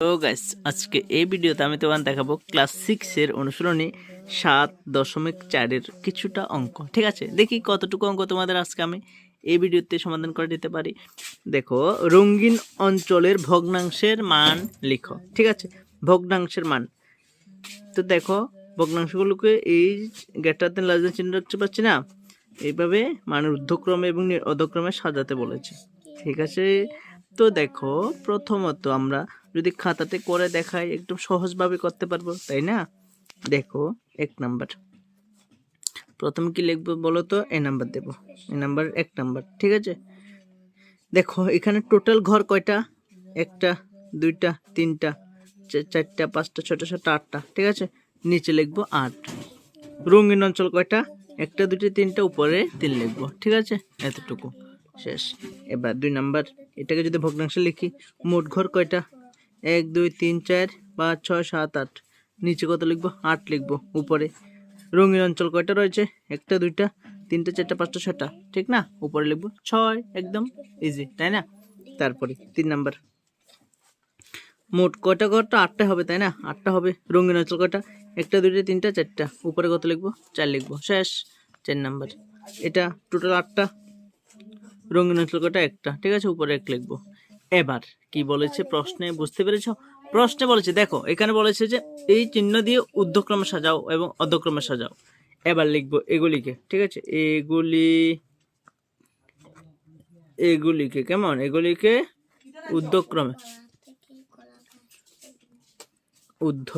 তো গাইস আজকে এই ভিডিওতে আমি তোমার দেখাবো ক্লাস সিক্সের অনুসরণী সাত দশমিক চারের কিছুটা অঙ্ক, ঠিক আছে? দেখি কতটুকু অঙ্ক তোমাদের আজকে আমি এই ভিডিওতে সমাধান করে দিতে পারি। দেখো, রঙিন অঞ্চলের ভগ্নাংশের মান লিখো, ঠিক আছে? ভগ্নাংশের মান। তো দেখো, ভগ্নাংশগুলোকে এই গেটাতে লাজেন চিহ্ন রাখতে পারছি না? এইভাবে মানে ঊর্ধ্বক্রমে এবং অধক্রমে সাজাতে বলেছে, ঠিক আছে? তো দেখো, প্রথমত আমরা যদি খাতাতে করে দেখাই একদম সহজভাবে করতে পারব, তাই না? দেখো, এক নাম্বার। প্রথমে কি লিখব বলো তো? এ নাম্বার দেবো। এ নাম্বার, এক নাম্বার, ঠিক আছে? দেখো, এখানে টোটাল ঘর কয়টা? একটা, দুইটা, তিনটা চারটা, পাঁচটা, ছটা, সাতটা, আটটা, ঠিক আছে? নিচে লিখব আট। রঙিন অঞ্চল কয়টা? একটা দুটি তিনটা, উপরে তিন লিখব, ঠিক আছে? এতটুকু। শেষ। এবার দুই নাম্বার, এটাকে যদি ভগ্নাংশে লিখি, মোট ঘর কয়টা? এক, দুই, তিন, চার, পাঁচ, ছয়, সাত, আট। নিচে কত লিখব? আট লিখব। উপরে রঙিন অঞ্চল কয়টা রয়েছে? একটা, দুইটা, তিনটা, চারটা, পাঁচটা ছটা ঠিক না? উপরে লিখব ছয়, একদম ইজি তাই না? তারপরে তিন নাম্বার। মোট কয়টা ঘরটা? আটটা হবে, তাই না? আটটা হবে। রঙিন অঞ্চল কয়টা? একটা, দুইটা, তিনটা, চারটা। উপরে কত লিখব? চার লিখব। শেষ। চার নাম্বার। এটা টোটাল আটটা। রঙিন কয়টা একটা। ঠিক আছে, উপরে এক লিখব। এবার কি বলেছে প্রশ্নে? বুঝতে পেরেছ? প্রশ্নে বলেছে, দেখো, এখানে বলেছে যে এই চিহ্ন দিয়ে ঊর্ধ্বক্রমে সাজাও এবং অধ্যক্রমে সাজাও। এবার লিখব এগুলিকে, ঠিক আছে? এগুলি, এগুলিকে কেমন? এগুলিকে ঊর্ধ্বক্রমে। উদ্ধ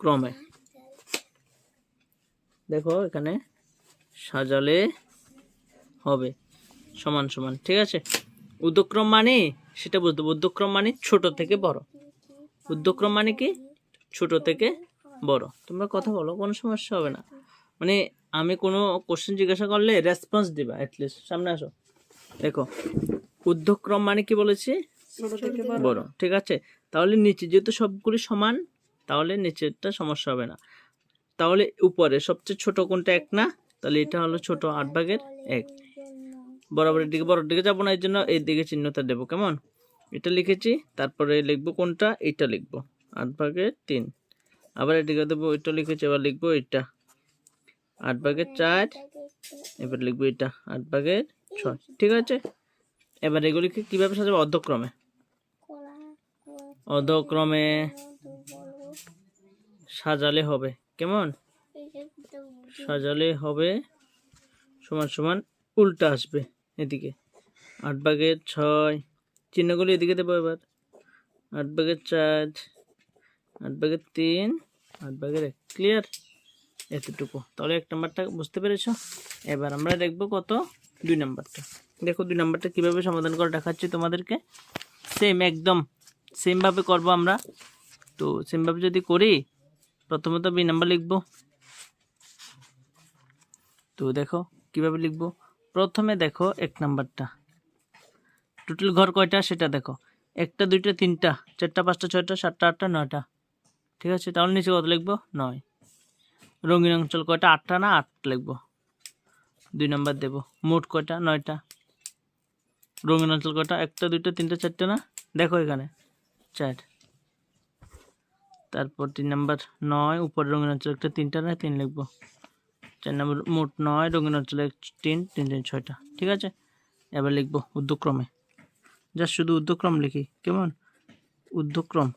ক্রমে দেখো, এখানে সাজালে হবে। সমান সমান ঠিক আছে? উদ্যক্রম মানে সেটা বুঝতে। উদ্যক্রম মানে ছোট থেকে বড়। উদ্যক্রম মানে কি? ছোট থেকে বড়। তোমরা কথা বলো কোনো সমস্যা হবে না। মানে আমি কোনো কোশ্চেন জিজ্ঞাসা করলে রেসপন্স দিবা অ্যাটলিস্ট সামনে আসো। দেখো উদ্যক্রম মানে কি বলেছি? বড় ঠিক আছে? তাহলে নিচে যেহেতু সবগুলি সমান তাহলে নিচেরটা সমস্যা হবে না। তাহলে উপরে সবচেয়ে ছোট কোনটা এক না? তাহলে এটা হলো ছোট আট ভাগের এক। বরাবরের দিকে বড় দিকে যাব না, এই জন্য এই দিকে চিহ্নটা দেবো, কেমন? এটা লিখেছি, তারপরে লিখব কোনটা এটা লিখব। আট ভাগের তিন। আবার এদিকে দেবো এটা লিখেছি এবার লিখব এটা আট ভাগের চার, এবার লিখব এটা আট ভাগের ছয়। ঠিক আছে? এবার এগুলিকে কীভাবে সাজাবো? অর্ধক্রমে অধক্রমে সাজালে হবে, কেমন? সাজালে হবে, সমান সমান উল্টা আসবে। এদিকে। আট ভাগের ছয়। চিহ্নগুলি এদিকে দেবো এবার। আট ভাগের চার, আট ভাগের তিন, আট ভাগের এক। ক্লিয়ার এতটুকু। তাহলে এক নাম্বারটা বুঝতে পেরেছ? এবার আমরা দেখব কত? দুই নাম্বারটা। দেখো দুই নাম্বারটা কীভাবে সমাধান করে দেখাচ্ছি তোমাদেরকে। সেম একদম। সেমভাবে করব আমরা। তো সেমভাবে যদি করি প্রথমত বি নাম্বার লিখব। তো দেখো কীভাবে লিখব। প্রথমে দেখো এক নাম্বারটা। টোটাল ঘর কয়টা সেটা দেখো। একটা, দুইটা, তিনটা, চারটা, পাঁচটা, ছয়টা, সাতটা, আটটা, নয়টা। ঠিক আছে? তাহলে নিচে কত লিখব? নয়। রঙিন অঞ্চল কয়টা? আটটা না আট লিখব? দুই নাম্বার দেবো। মোট কয়টা? নয়টা। রঙিন অঞ্চল কয়টা? একটা, দুইটা, তিনটা, চারটা না? দেখো এখানে। চার। তারপর তিন নাম্বার। নয়, উপরে রঙিন অঞ্চল একটা, তিনটা না? তিন লিখব। চার নাম্বার মোট নয়, রঙিন অঞ্চলে তিন তিন তিন, ছয়টা। ঠিক আছে? এবার লিখব উদ্যক্রমে যা শুধু উদ্যক্রম লিখি, কেমন? উদ্যক্রম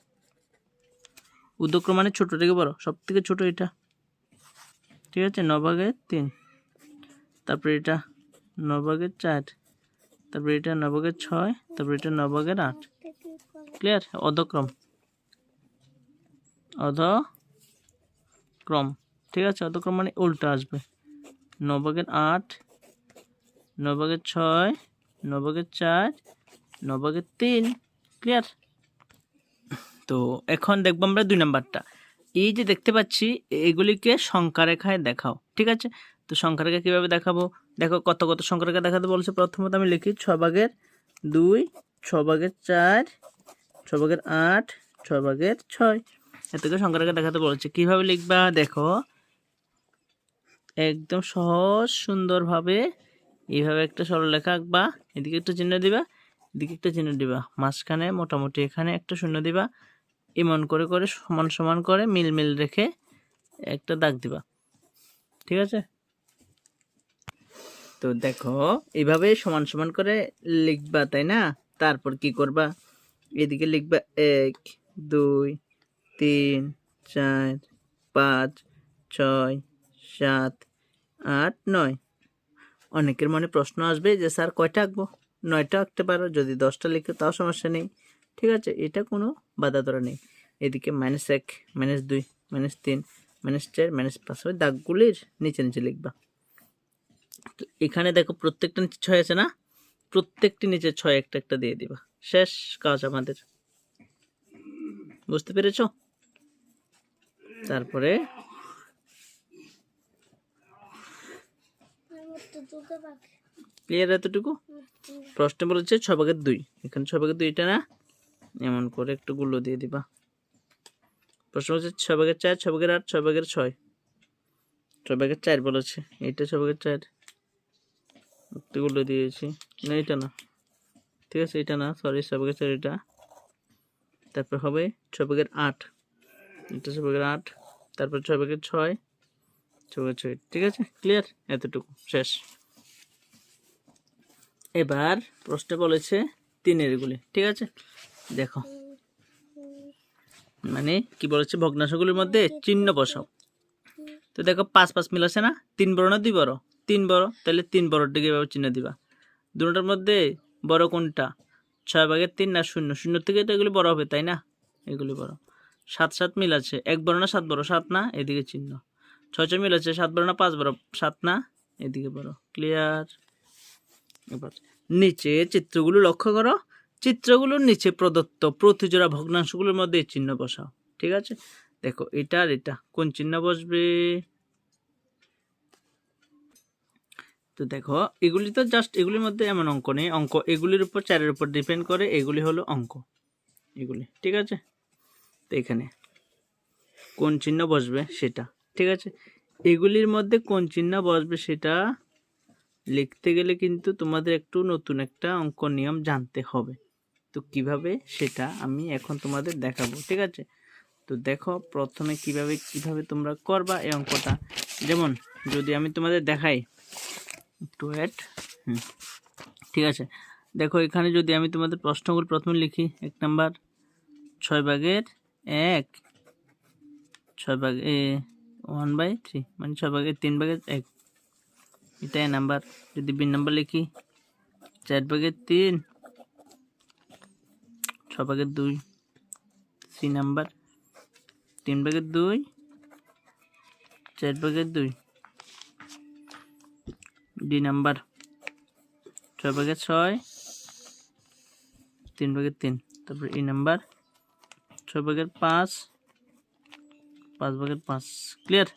উদ্যক্রম মানে ছোট থেকে বড়, সব থেকে ছোট এটা। ঠিক আছে? নভাগের তিন, তারপরে এটা নভাগের চার, তারপরে এটা নভাগের ছয়, তারপরে এটা নভাগের আট। ক্লিয়ার অধক্রম। অধ ক্রম ঠিক আছে? অধক্রম মানে উল্টো আসবে। নভাগের আট নভাগের ছয় নভাগের চার নভাগের তিন ক্লিয়ার তো এখন দেখব আমরা দুই নাম্বারটা। এই যে দেখতে পাচ্ছি, এগুলিকে সংখ্যা রেখায় দেখাও, ঠিক আছে? তো সংখ্যা রেখা কীভাবে দেখাবো? দেখো কত কত সংখ্যা রেখা দেখাতে বলছে। প্রথমত আমি লিখি ছ ভাগের দুই, ছ ভাগের চার, ছ ভাগের আট, ছ ভাগের ছয়। এতকে সংখ্যা রেখা দেখাতে বলছে। কীভাবে লিখবা? দেখো একদম সহজ, সুন্দরভাবে এইভাবে একটা সরলরেখা আঁকবা। এদিকে একটু চিহ্ন দিবা, এদিকে একটা চিহ্ন দিবা। মাঝখানে মোটামুটি এখানে একটা শূন্য দিবা। এমন করে করে, সমান সমান করে মিল মিল রেখে একটা দাগ দিবা। ঠিক আছে? তো দেখো, এইভাবে সমান সমান করে লিখবা, তাই না? তারপর কি করবা? এদিকে লিখবা, এক, দুই, তিন, চার, পাঁচ, ছয় সাত, আট, নয়। অনেকের মনে প্রশ্ন আসবে যে, স্যার, কয়টা আঁকবো? নয়টা আঁকতে পারো? যদি দশটা লিখো, তাও সমস্যা নেই। ঠিক আছে, এটা কোনো বাধা ধরা নেই। এদিকে মাইনাস এক মাইনাস দুই মাইনাস তিন মাইনাস চার মাইনাস পাঁচ, ওই দাগগুলির নিচে নিচে লিখবা। তো এখানে দেখো প্রত্যেকটা নিচে ছয় আছে না? প্রত্যেকটি নিচে ছয় একটা একটা দিয়ে দিবা। শেষ কাজ আমাদের। বুঝতে পেরেছ? তারপরে ক্লিয়ার এতটুকু প্রশ্ন বলেছে ছ ভাগের দুই এখানে ছ ভাগের দুইটা না এমন করে একটু গুলো দিয়ে দিবা প্রশ্ন বলছে ছ ভাগের চার ছ ভাগের আট ছ ভাগের ছয় ছ ভাগের চার বলেছে এইটা ছ ভাগের চার একটু গুলো দিয়েছি না এটা না ঠিক আছে এটা না সরি ছ ভাগের চার এটা তারপর হবে ছ ভাগের আট এটা ছ ভাগের আট তারপর ছ ভাগের ছয় ছ ভাগের ছয় ঠিক আছে ক্লিয়ার এতটুকু শেষ এবার প্রশ্নে বলেছে তিনের গুলি, ঠিক আছে? দেখো। মানে কি বলেছে? ভগ্নাংশগুলির মধ্যে চিহ্ন বসাও। তো দেখো, পাঁচ পাঁচ মিল আছে না? তিন বড় না দুই বড়? তিন বড়। তাহলে তিন বড়র দিকে এভাবে চিহ্ন দিবা। দুটার মধ্যে বড় কোনটা? ছয় ভাগের তিন না শূন্য। শূন্য থেকে তো এগুলি বড় হবে, তাই না? এগুলি বড়। সাত সাত মিল আছে এক বড় না সাত বড়? সাত না? এদিকে চিহ্ন। ছয় ছয় মিল আছে সাত বড় না পাঁচ বড়? সাত না? এদিকে বড়। ক্লিয়ার এবার নিচে চিত্রগুলো লক্ষ্য করো। চিত্রগুলোর নিচে প্রদত্ত প্রতিজোড়া ভগ্নাংশগুলোর মধ্যে চিহ্ন বসাও, ঠিক আছে? দেখো, এটা আর এটা, কোন চিহ্ন বসবে? তো দেখো, এগুলি তো জাস্ট এগুলির মধ্যে এমন অঙ্ক নেই। অঙ্ক এগুলির উপর, চারের উপর ডিপেন্ড করে, এগুলি হলো অঙ্ক, এগুলি, ঠিক আছে? তো এখানে কোন চিহ্ন বসবে সেটা, ঠিক আছে? এগুলির মধ্যে কোন চিহ্ন বসবে সেটা লিখতে গেলে কিন্তু তোমাদের একটু নতুন একটা অঙ্ক নিয়ম জানতে হবে। তো কীভাবে সেটা আমি এখন তোমাদের দেখাবো, ঠিক আছে? তো দেখো, প্রথমে কীভাবে কীভাবে তোমরা করবা এই অঙ্কটা। যেমন, যদি আমি তোমাদের দেখাই, একটু ওয়েট হুম, ঠিক আছে? দেখো, এখানে যদি আমি তোমাদের প্রশ্নগুলো প্রথমে লিখি, এক নাম্বার, ছয় ভাগের এক, ছয় ভাগ এ, ওয়ান বাই থ্রি মানে ছয় ভাগের তিন ভাগের এক। এটা এ নাম্বার। যদি বি নাম্বার লিখি, চার ভাগের তিন, ছ ভাগের দুই, সি নাম্বার, তিন ভাগের দুই, চার ভাগের দুই, ডি নাম্বার ছয় ভাগের ছয়, তিন ভাগের তিন। তারপর ই নাম্বার ছয় ভাগের পাঁচ পাঁচ ভাগের পাঁচ। ক্লিয়ার?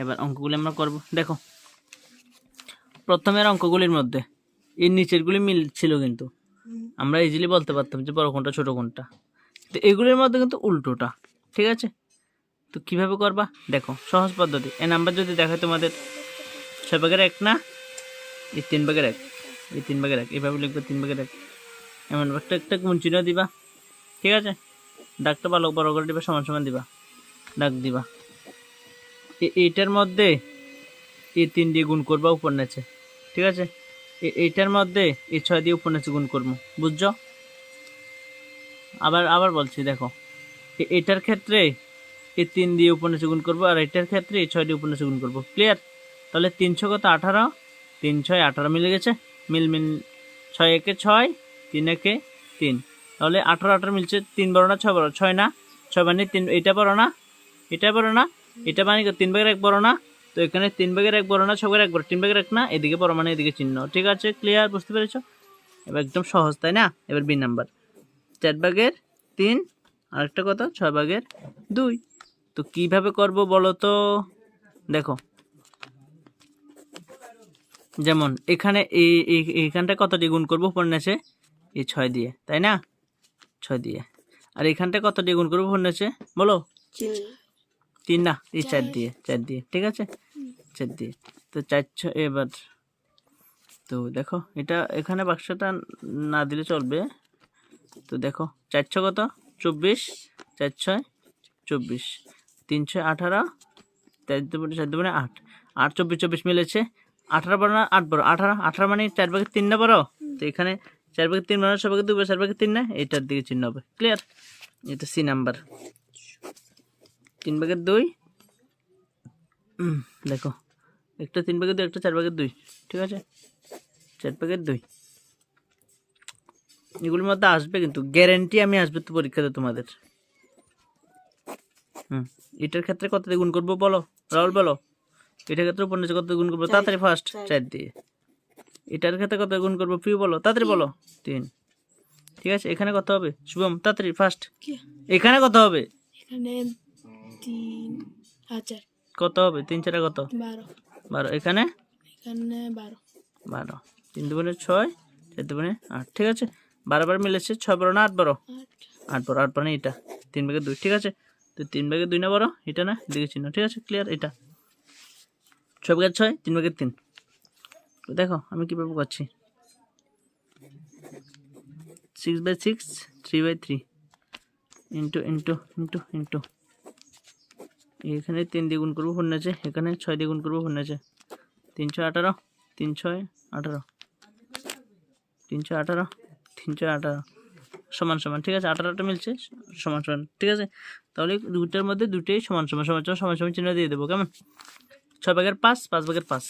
এবার অঙ্কগুলি আমরা করব। দেখো প্রথমের অঙ্কগুলির মধ্যে। এর নিচেরগুলি মিল ছিল কিন্তু। আমরা ইজিলি বলতে পারতাম যে বড় কোনটা ছোট কোনটা। তো এগুলির মধ্যে কিন্তু উল্টোটা ঠিক আছে? তো কীভাবে করবা? দেখো সহজ পদ্ধতি। এ নাম্বার যদি দেখায় তোমাদের ছয় ভাগের এক না? এই তিন ভাগের এক। এই তিন ভাগের এক। এভাবে লিখবে তিন ভাগের এক। এমন একটা একটা গুণ চিহ্ন দিবা ঠিক আছে? ডাকটা ভালো বড় করে দিবা সমান সমান দিবা ডাক দিবা। এইটার মধ্যে এই তিন দিয়ে গুণ করবা উপর নিচে। ঠিক আছে? এইটার মধ্যে এই ছয় দিয়ে নিচে গুণ করব, বুঝছ? আবার আবার বলছি, দেখো। এটার ক্ষেত্রে এই তিন দিয়ে নিচে গুণ করব আর এটার ক্ষেত্রে এই ছয় দিয়ে নিচে গুণ করব। ক্লিয়ার তাহলে তিনশো কত? আঠারো? তিন ছয়, আঠারো মিলে গেছে? মিল মিল, ছয় একে ছয়, তিন একে তিন। তাহলে আঠারো আঠারো মিলছে, তিন বড় না, ছয় বড়? ছয় না। ছয় মানে তিন, এটা বড় না? এটা বড় না? এটা মানে তিন ভাগের এক বড় না? তো এখানে তিন ভাগের এক বড় না ভাগের এক বড় তিন ভাগের এক না এদিকে বড় মানে এদিকে চিহ্ন। ঠিক আছে ক্লিয়ার বুঝতে পেরেছ? এবার একদম সহজ তাই না? এবার বি নাম্বার চার ভাগের তিন আরেকটা কথা ছয় ভাগের দুই। তো কীভাবে করব বলো তো? দেখো। যেমন এখানে এই এই- এইখানটা কত দিয়ে গুণ করব? নেছে এই ছয় দিয়ে তাই না? ছয় দিয়ে। আর এখানটা কত দিয়ে গুণ করব? নেছে বলো। তিন। না এই চার দিয়ে চার দিয়ে। ঠিক আছে? চার দিয়ে তো চার ছ এবার তো দেখো এটা এখানে বাক্সটা না দিলে চলবে। তো দেখো চার ছয় কত? চব্বিশ চার ছয় চব্বিশ। তিন ছয় আঠারো চার দুপুরে চার দুপুরে আট। আট চব্বিশ চব্বিশ মিলেছে। আঠারো বারো না আট বারো আঠারো আঠারো মানে চার ভাগের তিন না বারো তো এখানে চার ভাগের তিন বারো ছয় ভাগের দুই বারো, চার ভাগের তিন না? এটার দিকে চিহ্ন হবে। ক্লিয়ার এটা সি নাম্বার তিন ভাগের দুই। দেখো একটা তিন প্যাকেট দুই একটা চার প্যাকেট দুই ঠিক আছে? চার প্যাকেট দুই। এগুলির মধ্যে আসবে কিন্তু গ্যারেন্টি আমি আসবে তো পরীক্ষাতে তোমাদের। হুম এটার ক্ষেত্রে কত দিয়ে গুণ করব বলো? রাহুল বলো? এটার ক্ষেত্রে উপন্যাস কত গুণ করব? তাড়াতাড়ি ফার্স্ট চার। দিয়ে। এটার ক্ষেত্রে কত গুণ করব? প্রিয় বলো তাড়াতাড়ি বলো। তিন। ঠিক আছে এখানে কত হবে? শুভম তাড়াতাড়ি ফার্স্ট এখানে কত হবে? এখানে তিন হাজার কত হবে? তিন চারে কত? বারো। বারো এখানে? এখানে বারো। বারো। তিন দুগুণে ছয় চার দুগুণে আট ঠিক আছে? বারো বার মিলেছে ছয় বারো না আট বারো? আট। বারো আট বারো না এটা। তিন ভাগে দুই ঠিক আছে? তো তিন ভাগে দুই না বারো এটা না? এদিকে চিহ্ন ঠিক আছে? ক্লিয়ার এটা। ছয় ভাগের ছয় তিন ভাগের তিন। তো দেখো আমি কীভাবে করছি six by six three by three into into into into এখানে তিন দিয়ে গুণ করব ফোন আছে এখানে ছয় দিয়ে গুণ করব ফোন আছে তিন ছয় আঠারো, তিন ছয় আঠারো। তিন ছয় আঠারো, তিন ছয় আঠারো। সমান সমান, ঠিক আছে? আঠারোটা মিলছে, সমান সমান, ঠিক আছে? তাহলে দুটার মধ্যে দুটোই সমান সমান সমান সমান সমান সমান চিহ্ন দিয়ে দেবো, কেমন? ছয় ভাগের পাঁচ পাঁচ ভাগের পাঁচ।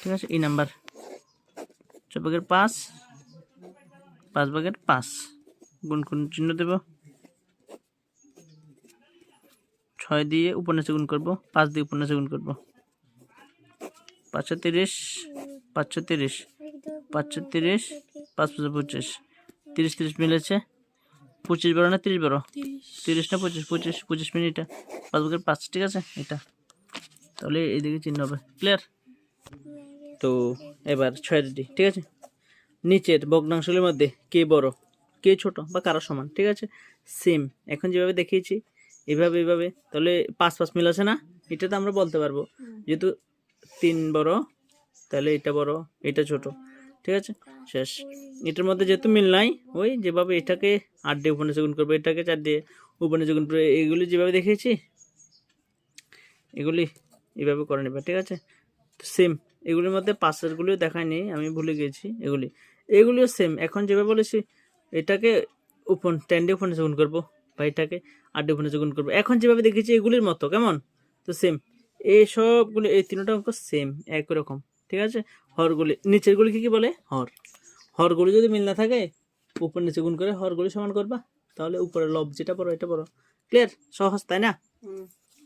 ঠিক আছে? এই নাম্বার। ছয় ভাগের পাঁচ পাঁচ ভাগের পাঁচ। গুণ কোন চিহ্ন দেব। ছয় দিয়ে উপন্যাসে গুণ করব পাঁচ দিয়ে উপন্যাসে গুণ করব। পাঁচশো তিরিশ পাঁচশো তিরিশ পাঁচশো তিরিশ পাঁচ পাঁচশো পঁচিশ তিরিশ তিরিশ মিলেছে। পঁচিশ বারো না তিরিশ বারো? তিরিশ। না পঁচিশ? পঁচিশ পঁচিশ মিনিট পাঁচ ভাগের পাঁচ ঠিক আছে? এটা। তাহলে এইদিকে চিহ্ন হবে। ক্লিয়ার? তো এবার ছয় রেডি ঠিক আছে? নিচের ভগ্নাংশগুলির মধ্যে কে বড় কে ছোট বা কারও সমান ঠিক আছে? সেম। এখন যেভাবে দেখিয়েছি এভাবে এভাবে। তাহলে পাঁচ পাঁচ মিল আছে না? এটা তো আমরা বলতে পারব। যেহেতু তিন বড়, তাহলে এটা বড়, এটা ছোট। ঠিক আছে? শেষ। এটার মধ্যে যেহেতু মিল নাই, ওই যেভাবে এটাকে আট দিয়ে উপন্যাসে গুণ করব, এটাকে চার দিয়ে উপন্যাসে গুণ করব এগুলি যেভাবে দেখিয়েছি, এগুলি এভাবে করে নেবে, ঠিক আছে? তো সেম এগুলির মধ্যে পাশেরগুলিও দেখায়নি আমি ভুলে গিয়েছি এগুলি। এগুলিও সেম এখন যেভাবে বলেছি, এটাকে উপন টেন ডে উপন্যাসে গুণ করব, বা এটাকে ডে উপন্যাসে গুণ করব। এখন যেভাবে দেখেছি এগুলির মতো কেমন? তো সেম এই সবগুলি এই তিনটা অঙ্ক সেম একই রকম ঠিক আছে? হরগুলি নিচেরগুলি কি কি বলে? হর। হরগুলি যদি মিল না থাকে উপর নিচে গুণ করে হরগুলি সমান করবা তাহলে উপরে লব যেটা পড়ো এটা পড়ো। ক্লিয়ার সহজ তাই না?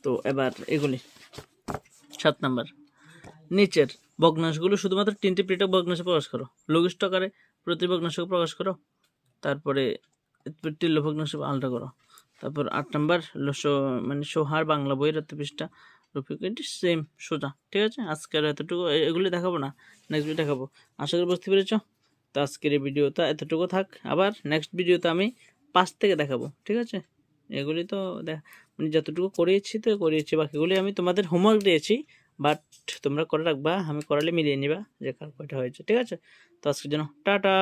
তো এবার এগুলি। সাত নাম্বার। নিচের ভগ্নাংশগুলো শুধুমাত্র তিনটি পৃথক ভগ্নাংশে প্রকাশ করো। লঘিষ্ঠ আকারে প্রতি ভগ্নাংশকে প্রকাশ করো। তারপরে তিল্য ভগ্নাংশ আলাদা করো। তারপর আট নাম্বার মানে সোহার বাংলা বইয়ের এত পৃষ্ঠা রফিক এটি সেম সোজা, ঠিক আছে? আজকের এতটুকু এগুলি দেখাবো না নেক্সট ভিডিও দেখাবো। আশা করি বুঝতে পেরেছ? তো আজকের এই ভিডিওটা এতটুকু থাক। আবার নেক্সট ভিডিওতে আমি পাঁচ থেকে দেখাবো, ঠিক আছে? এগুলি তো মানে যতটুকু করিয়েছি তো করিয়েছি বাকিগুলি আমি তোমাদের হোমওয়ার্ক দিয়েছি বাট তোমরা করে রাখবা, আমি করালে মিলিয়ে নিবা যে কার কয়টা হয়েছে, ঠিক আছে? তো আজকের জন্য, টাটা!